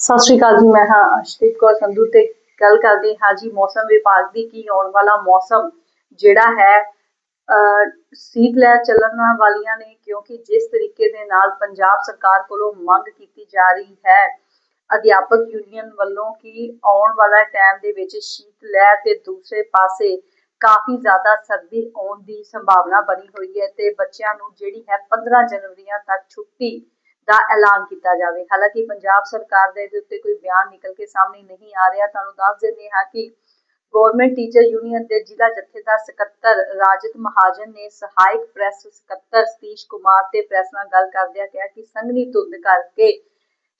ਸਤਿ ਸ਼੍ਰੀ ਅਕਾਲ ਜੀ, ਮੈਂ ਹਾਂ ਅਸ਼ਦੀਪ ਕੌਰ ਸੰਧੂ ਤੇ ਗੱਲ ਕਰਦੇ ਹਾਂ ਜੀ ਮੌਸਮ ਵਿਭਾਗ ਦੀ ਕੀ ਆਉਣ ਵਾਲਾ ਮੌਸਮ ਜਿਹੜਾ ਹੈ ਸੀਤ ਲਹਿਰ ਚੱਲਣ ਵਾਲੀਆਂ ਨੇ ਕਿਉਂਕਿ ਜਿਸ ਤਰੀਕੇ ਦੇ ਨਾਲ ਪੰਜਾਬ ਸਰਕਾਰ ਕੋਲੋਂ ਮੰਗ ਕੀਤੀ ਜਾ ਰਹੀ ਹੈ, ਅਧਿਆਪਕ ਯੂਨੀਅਨ ਵੱਲੋਂ ਕਿ ਆਉਣ ਵਾਲਾ ਟਾਈਮ ਦੇ ਵਿੱਚ ਸ਼ੀਤ ਲਹਿਰ ਤੇ ਦੂਸਰੇ ਪਾਸੇ ਕਾਫੀ ਜ਼ਿਆਦਾ ਸਰਦੀ ਆਉਣ ਦੀ ਸੰਭਾਵਨਾ ਬਣੀ ਹੋਈ ਹੈ ਤੇ ਬੱਚਿਆਂ ਨੂੰ ਜਿਹੜੀ ਹੈ 15 ਜਨਵਰੀਆਂ ਤੱਕ ਛੁੱਟੀ ਦਾ ਐਲਾਨ ਕੀਤਾ ਜਾਵੇ। ਹਾਲਾਂਕਿ ਪੰਜਾਬ ਸਰਕਾਰ ਦੇ ਉੱਤੇ ਕੋਈ ਬਿਆਨ ਨਿਕਲ ਕੇ ਸਾਹਮਣੇ ਨਹੀਂ ਆ ਰਿਹਾ, ਤੁਹਾਨੂੰ ਦੱਸ ਦਿੰਦੇ ਹਾਂ ਕਿ ਗਵਰਨਮੈਂਟ ਟੀਚਰ ਯੂਨੀਅਨ ਦੇ ਜ਼ਿਲ੍ਹਾ ਜਥੇਦਾਰ ਸਕੱਤਰ ਰਾਜਤ ਮਹਾਜਨ ਨੇ ਸਹਾਇਕ ਪ੍ਰੈਸ ਸਕੱਤਰ ਸਤੀਸ਼ ਕੁਮਾਰ ਤੇ ਪ੍ਰੈਸ ਨਾਲ ਗੱਲ ਕਰਦਿਆਂ ਕਿਹਾ ਕਿ ਸੰਘਣੀ ਧੁੰਦ ਕਰਕੇ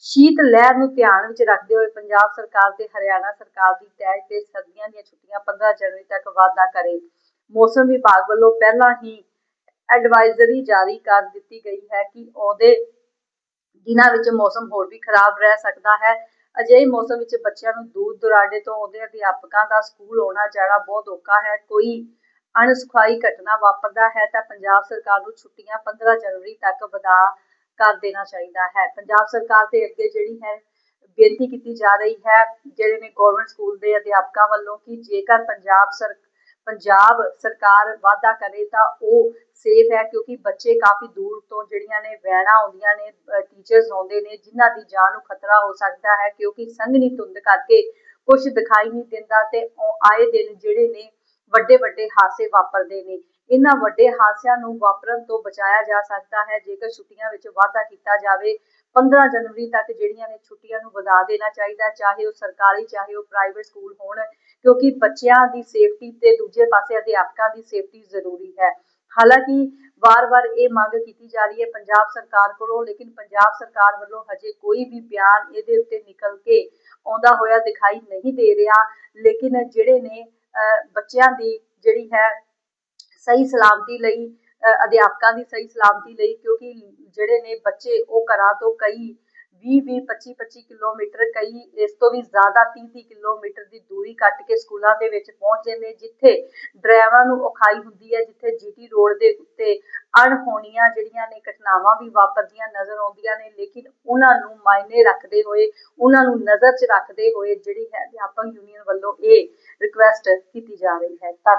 ਸ਼ੀਤ ਲਹਿਰ ਨੂੰ ਧਿਆਨ ਵਿੱਚ ਰੱਖਦੇ ਹੋਏ ਪੰਜਾਬ ਸਰਕਾਰ ਤੇ ਹਰਿਆਣਾ ਸਰਕਾਰ ਦੀ ਤੈਅ ਤੇ ਸਰਦੀਆਂ ਦੀਆਂ ਛੁੱਟੀਆਂ 15 ਜਨਵਰੀ ਤੱਕ ਵਾਧਾ ਕਰੇ। ਮੌਸਮ ਵਿਭਾਗ ਵੱਲੋਂ ਪਹਿਲਾਂ ਹੀ ਐਡਵਾਈਜ਼ਰੀ ਜਾਰੀ ਕਰ ਦਿੱਤੀ ਗਈ ਹੈ ਕਿ ਆਉਂਦੇ ਦਿਨਾਂ ਵਿੱਚ ਮੌਸਮ ਹੋਰ ਵੀ ਖਰਾਬ ਰਹਿ ਸਕਦਾ ਹੈ। ਅਜਿਹੇ ਮੌਸਮ ਵਿੱਚ ਬੱਚਿਆਂ ਨੂੰ ਦੂਰ ਦੁਰਾਡੇ ਤੋਂ ਆਉਂਦੇ ਅਧਿਆਪਕਾਂ ਦਾ ਸਕੂਲ ਆਉਣਾ ਜਾਣਾ ਬਹੁਤ ਔਖਾ ਹੈ। ਕੋਈ ਅਣਸੁਖਾਈ ਘਟਨਾ ਵਾਪਰਦਾ ਹੈ ਤਾਂ ਪੰਜਾਬ ਸਰਕਾਰ ਨੂੰ ਛੁੱਟੀਆਂ 15 ਜਨਵਰੀ ਤੱਕ ਵਧਾ ਕਰ ਦੇਣਾ ਚਾਹੀਦਾ ਹੈ। ਪੰਜਾਬ ਸਰਕਾਰ ਦੇ ਅੱਗੇ ਜਿਹੜੀ ਹੈ ਬੇਨਤੀ ਕੀਤੀ ਜਾ ਰਹੀ ਹੈ, ਜਿਹੜੇ ਨੇ ਗਵਰਨਮੈਂਟ ਸਕੂਲ ਦੇ ਅਧਿਆਪਕਾਂ ਵੱਲੋਂ ਕਿ ਜੇਕਰ ਪੰਜਾਬ ਸਰ ਪੰਜਾਬ ਸਰਕਾਰ ਵਾਅਦਾ ਕਰੇ ਤਾਂ ਉਹ ਸੇਫ ਹੈ, ਕਿਉਂਕਿ ਬੱਚੇ ਕਾਫੀ ਦੂਰ ਤੋਂ ਜਿਹੜੀਆਂ ਨੇ ਵੈਨਾਂ ਆਉਂਦੀਆਂ ਨੇ ਟੀਚਰਸ ਆਉਂਦੇ ਨੇ, ਜਿਨ੍ਹਾਂ ਦੀ ਜਾਨ ਨੂੰ ਖਤਰਾ ਹੋ ਸਕਦਾ ਹੈ, ਕਿਉਂਕਿ ਸੰਘਣੀ ਧੁੰਦ ਕਰਕੇ ਕੁਝ ਦਿਖਾਈ ਨਹੀਂ ਦਿੰਦਾ ਤੇ ਆਏ ਦਿਨ ਜਿਹੜੇ ਨੇ ਵੱਡੇ ਵੱਡੇ ਹਾਦਸੇ ਵਾਪਰਦੇ ਨੇ। ਇਹਨਾਂ ਵੱਡੇ ਹਾਦਸਿਆਂ ਨੂੰ ਵਾਪਰਨ ਤੋਂ ਬਚਾਇਆ ਜਾ ਸਕਦਾ ਹੈ। ਜੇਕਰ ਛੁੱਟੀਆਂ ਵਿੱਚ ਵਾਧਾ ਕੀਤਾ ਜਾਵੇ 15 ਜਨਵਰੀ ਤੱਕ ਜਿਹੜੀਆਂ ਨੇ ਛੁੱਟੀਆਂ ਨੂੰ ਵਧਾ ਦੇਣਾ ਚਾਹੀਦਾ ਚਾਹੇ ਉਹ ਸਰਕਾਰੀ, ਚਾਹੇ ਉਹ ਪ੍ਰਾਈਵੇਟ ਸਕੂਲ ਹੋਣ। ਕਿਉਂਕਿ ਬੱਚਿਆਂ ਦੀ ਸੇਫਟੀ ਤੇ ਦੂਜੇ ਪਾਸੇ ਅਧਿਆਪਕਾਂ ਦੀ ਸੇਫਟੀ ਜ਼ਰੂਰੀ ਹੈ। ਹਾਲਾਂਕਿ ਵਾਰ-ਵਾਰ ਇਹ ਮੰਗ ਕੀਤੀ ਜਾ ਰਹੀ ਹੈ ਪੰਜਾਬ ਸਰਕਾਰ ਕੋਲੋਂ, ਲੇਕਿਨ ਪੰਜਾਬ ਸਰਕਾਰ ਵੱਲੋਂ ਹਜੇ ਕੋਈ ਵੀ ਬਿਆਨ ਇਹਦੇ ਉੱਤੇ ਨਿਕਲ ਕੇ ਆਉਂਦਾ ਹੋਇਆ ਦਿਖਾਈ ਨਹੀਂ ਦੇ ਰਿਹਾ। ਲੇਕਿਨ ਜਿਹੜੇ ਨੇ ਬੱਚਿਆਂ ਦੀ ਜਿਹੜੀ ਹੈ ਸਹੀ ਸਲਾਮਤੀ ਲਈ ਅਧਿਆਪਕਾਂ ਦੀ ਸਹੀ ਸਲਾਮਤੀ ਲਈ, ਕਿਉਂਕਿ ਜਿਹੜੇ ਨੇ ਬੱਚੇ ਉਹ ਘਰਾਂ ਤੋਂ ਕਈ 20 20 25 25 ਕਿਲੋਮੀਟਰ ਕਈ, ਇਸ ਤੋਂ ਵੀ ਜ਼ਿਆਦਾ 30 30 ਕਿਲੋਮੀਟਰ ਦੀ ਦੂਰੀ ਕੱਟ ਕੇ ਸਕੂਲਾਂ ਦੇ ਵਿੱਚ ਪਹੁੰਚਦੇ ਨੇ ਜਿੱਥੇ ਡਰਾਈਵਰਾਂ ਨੂੰ ਔਖਾਈ ਹੁੰਦੀ ਹੈ, ਜਿੱਥੇ ਜੀਟੀ ਰੋਡ ਦੇ ਉੱਤੇ ਅਣਹੋਣੀਆਂ ਜਿਹੜੀਆਂ ਨੇ ਘਟਨਾਵਾਂ ਵੀ ਵਾਪਰਦੀਆਂ ਨਜ਼ਰ ਆਉਂਦੀਆਂ ਨੇ, ਲੇਕਿਨ ਉਹਨਾਂ ਨੂੰ ਮਾਇਨੇ ਰੱਖਦੇ ਹੋਏ, ਉਹਨਾਂ ਨੂੰ ਨਜ਼ਰ 'ਚ ਰੱਖਦੇ ਹੋਏ ਜਿਹੜੀ ਹੈ ਅਧਿਆਪਕ ਯੂਨੀਅਨ ਵੱਲੋਂ ਇਹ ਰਿਕੁਐਸਟ ਕੀਤੀ ਜਾ ਰਹੀ ਹੈ। ਧੰਨਵਾਦ